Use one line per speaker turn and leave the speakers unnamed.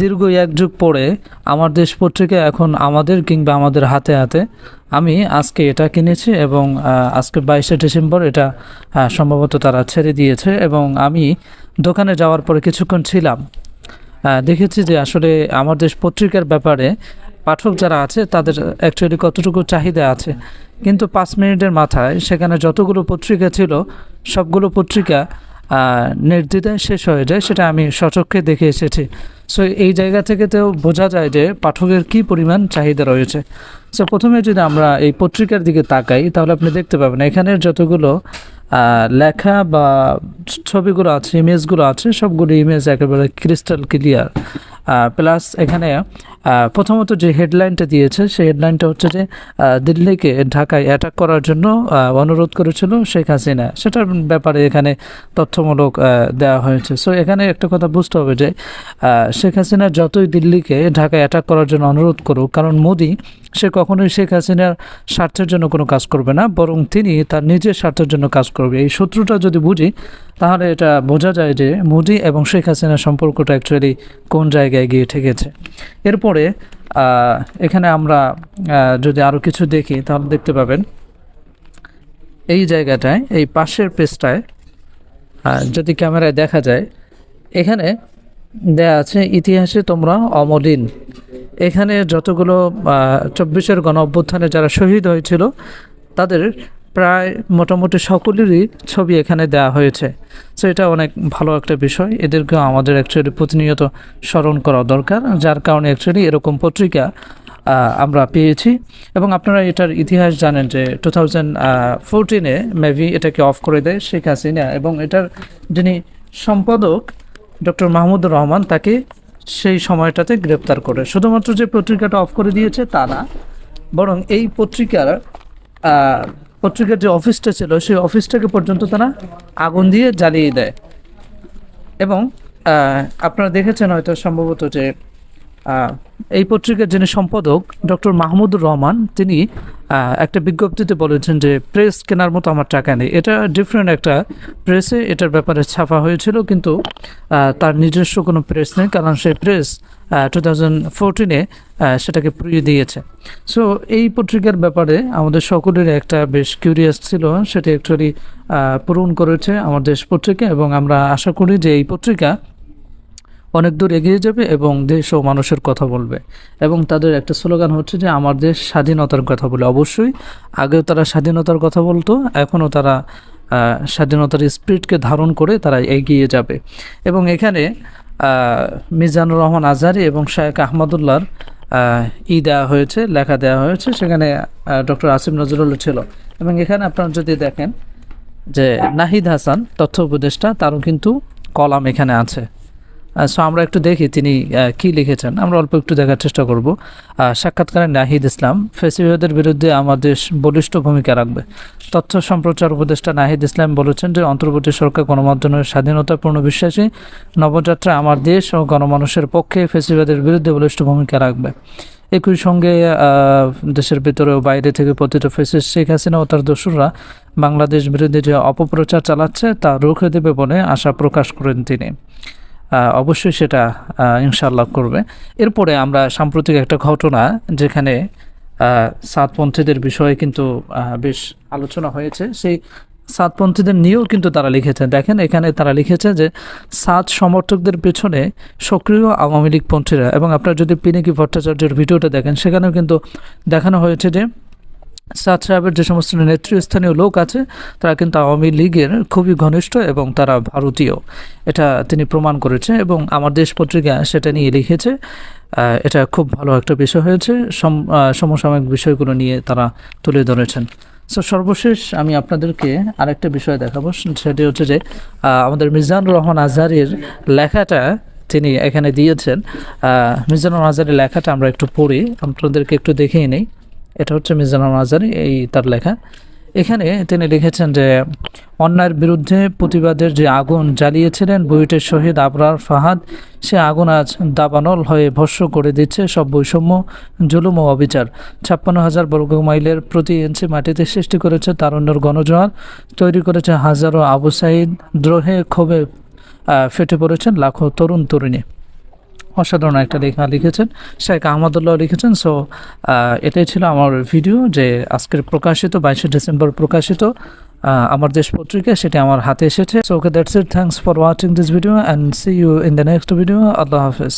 দীর্ঘ এক যুগ পরে আমার দেশ পত্রিকা এখন আমাদের কিংবা আমাদের হাতে হাতে। আমি আজকে এটা কিনেছি এবং আজকে বাইশে ডিসেম্বর এটা সম্ভবত তারা ছেড়ে দিয়েছে এবং আমি দোকানে যাওয়ার পরে কিছুক্ষণ ছিলাম। দেখেছি যে আসলে আমার দেশ পত্রিকার ব্যাপারে পাঠক যারা আছে তাদের অ্যাকচুয়ালি কতটুকু চাহিদা আছে। কিন্তু পাঁচ মিনিটের মাথায় সেখানে যতগুলো পত্রিকা ছিল, সবগুলো পত্রিকা নির্দ্বিধায় শেষ হয়ে যায়, সেটা আমি সচক্ষে দেখে এসেছি। সো এই জায়গা থেকে তো বোঝা যায় যে পাঠকের কি পরিমাণ চাহিদা রয়েছে। সো প্রথমে যদি আমরা এই পত্রিকার দিকে তাকাই, তাহলে আপনি দেখতে পাবেন এখানের যতগুলো লেখা বা ছবিগুলো আছে ইমেজগুলো আছে, সবগুলো ইমেজ একেবারে ক্রিস্টাল ক্লিয়ার প্লাস এখানে প্রথমত যে হেডলাইনটা দিয়েছে, সেই হেডলাইনটা হচ্ছে যে দিল্লিকে ঢাকায় অ্যাটাক করার জন্য অনুরোধ করেছিল শেখ হাসিনা। সেটার ব্যাপারে এখানে তথ্যমূলক দেওয়া হয়েছে। সো এখানে একটা কথা বুঝতে হবে যে শেখ হাসিনা যতই দিল্লিকে ঢাকায় অ্যাটাক করার জন্য অনুরোধ করুক, কারণ মোদি সে কখনোই শেখ হাসিনার স্বার্থের জন্য কোনো কাজ করবে না, বরং তিনি তার নিজের স্বার্থের জন্য কাজ করবে। এই শত্রুটা যদি বুঝি, তাহলে এটা বোঝা যায় যে মোদি এবং শেখ হাসিনার সম্পর্কটা অ্যাকচুয়ালি কোন জায়গায় গিয়ে ঠেকেছে। এরপরে এখানে আমরা যদি আরও কিছু দেখি, তাহলে দেখতে পাবেন, এই জায়গাটায়, এই পাশের পেজটায় যদি ক্যামেরায় দেখা যায়, এখানে দেয়া আছে, ইতিহাসে তোমরা অমলিন। এখানে যতগুলো চব্বিশের গণ অভ্যুত্থানে যারা শহীদ হয়েছিল, তাদের প্রায় মোটামুটি সকলেরই ছবি এখানে দেওয়া হয়েছে। সো এটা অনেক ভালো একটা বিষয়। এদেরকে আমাদের অ্যাকচুয়ালি প্রতিনিয়ত স্মরণ করা দরকার, যার কারণে অ্যাকচুয়ালি এরকম পত্রিকা আমরা পেয়েছি। এবং আপনারা এটার ইতিহাস জানেন যে টু থাউজেন্ড ফোরটিনে মেবি এটাকে অফ করে দেয় শেখ হাসিনা এবং এটার যিনি সম্পাদক ডক্টর মাহমুদুর রহমান, তাকে সেই সময়টাতে গ্রেপ্তার করে। শুধুমাত্র যে পত্রিকাটা অফ করে দিয়েছে তা না, বরং এই পত্রিকার পত্রিকার যে অফিসটা ছিল, সেই অফিসটাকে পর্যন্ত তারা আগুন দিয়ে জ্বালিয়ে দেয়। এবং আপনারা দেখেছেন হয়তো সম্ভবত যে এই পত্রিকার যিনি সম্পাদক, ডক্টর মাহমুদুর রহমান, তিনি একটা বিজ্ঞপ্তিতে বলেছেন যে প্রেস কেনার মতো আমার টাকা নেই। এটা ডিফারেন্ট একটা প্রেসে এটার ব্যাপারে ছাপা হয়েছিল, কিন্তু তার নিজস্ব কোনো প্রেস নেই, কারণ সেই প্রেস টু থাউজেন্ড ফোরটিনে সেটাকে পুড়িয়ে দিয়েছে। সো এই পত্রিকার ব্যাপারে আমাদের সকলের একটা বেশ কিউরিয়াস ছিল, সেটি অ্যাকচুয়ালি পূরণ করেছে আমার দেশ পত্রিকা, এবং আমরা আশা করি যে এই পত্রিকা অনেক দূর এগিয়ে যাবে এবং দেশ ও মানুষের কথা বলবে। এবং তাদের একটা স্লোগান হচ্ছে যে আমার দেশ স্বাধীনতার কথা বলে। অবশ্যই আগেও তারা স্বাধীনতার কথা বলতো এখনও তারা স্বাধীনতার স্পিরিটকে ধারণ করে তারা এগিয়ে যাবে। এবং এখানে মিজানুর রহমান আজহারি এবং শায়েক আহমদুল্লাহর আহ, ই দেওয়া হয়েছে লেখা দেওয়া হয়েছে সেখানে ডক্টর আসিফ নজরুল ছিল। এবং এখানে আপনারা যদি দেখেন যে নাহিদ হাসান তথ্য উপদেষ্টা তারও কিন্তু কলাম এখানে আছে। সো আমরা একটু দেখি তিনি কি লিখেছেন। আমরা অল্প একটু দেখার চেষ্টা করব। সাক্ষাৎকারে নাহিদ ইসলাম ফেসিবাদের বিরুদ্ধে আমার দেশ বলিষ্ঠ ভূমিকা রাখবে। তথ্য সম্প্রচার উপদেষ্টা নাহিদ ইসলাম বলেছেন যে, অন্তর্বর্তী সরকার গণমাধ্যমের স্বাধীনতাপূর্ণ বিশ্বাসী নবযাত্রা আমার দেশ ও গণমানুষের পক্ষে ফেসিবাদের বিরুদ্ধে বলিষ্ঠ ভূমিকা রাখবে। একই সঙ্গে দেশের ভিতরে ও বাইরে থেকে পতিত ফেসিস শেখ হাসিনা ও তার দোসররা বাংলাদেশ বিরুদ্ধে যে অপপ্রচার চালাচ্ছে, তা রুখে দেবে বলে আশা প্রকাশ করেন তিনি। অবশ্যই সেটা ইনশাল্লাহ করবে। এরপরে আমরা সাম্প্রতিক একটা ঘটনা যেখানে সাতপন্থীদের বিষয়ে কিন্তু বেশ আলোচনা হয়েছে। সেই সাতপন্থীদের নিয়েও কিন্তু তারা লিখেছে দেখেন, এখানে তারা লিখেছে যে, সাত সমর্থকদের পেছনে সক্রিয় আওয়ামী লীগ পন্থীরা, এবং আপনারা যদি পিনাকি ভট্টাচার্যের ভিডিওটা দেখেন, সেখানেও কিন্তু দেখানো হয়েছে যে সাদ সাহেবের যে সমস্ত নেতৃস্থানীয় লোক আছে, তারা কিন্তু আওয়ামী লীগের খুবই ঘনিষ্ঠ এবং তারা ভারতীয়। এটা তিনি প্রমাণ করেছে এবং আমার দেশ পত্রিকা সেটা নিয়ে লিখেছে। এটা খুব ভালো একটা বিষয় হয়েছে। সম- সমসাময়িক বিষয়গুলো নিয়ে তারা তুলে ধরেছেন। সো সর্বশেষ আমি আপনাদেরকে আরেকটা বিষয় দেখাবো। সেটি হচ্ছে যে আমাদের মিজানুর রহমান আজহারের লেখাটা তিনি এখানে দিয়েছেন। মিজানুর আজহারের লেখাটা আমরা একটু পড়ি। আপনাদেরকে একটু দেখিয়ে নেই। এটা হচ্ছে মিজানুর আজহারি এই তার লেখা। এখানে তিনি লিখেছেন যে, অন্যায়ের বিরুদ্ধে প্রতিবাদের যে আগুন জ্বালিয়েছিলেন বুয়েটের শহীদ আবরার ফাহাদ, সে আগুন আজ দাবানল হয়ে ভস্য করে দিচ্ছে সব বৈষম্য, জুলুম ও অবিচার। ছাপ্পান্ন হাজার বর্গ মাইলের প্রতি ইঞ্চি মাটিতে সৃষ্টি করেছে তারুণ্যর গণজোয়ার, তৈরি করেছে হাজারো আবু সাইদ, দ্রোহে ক্ষোভে ফেটে পড়েছেন লাখো তরুণ তরুণী। অসাধারণ একটা লেখা লিখেছেন, শেখ আহমদুল্লাহ লিখেছেন। সো এটাই ছিল আমার ভিডিও যে আজকের প্রকাশিত, বাইশে ডিসেম্বর প্রকাশিত আমার দেশ পত্রিকা, সেটি আমার হাতে এসেছে। So okay that's it thanks for watching this video and see you in the next video Allah Hafiz.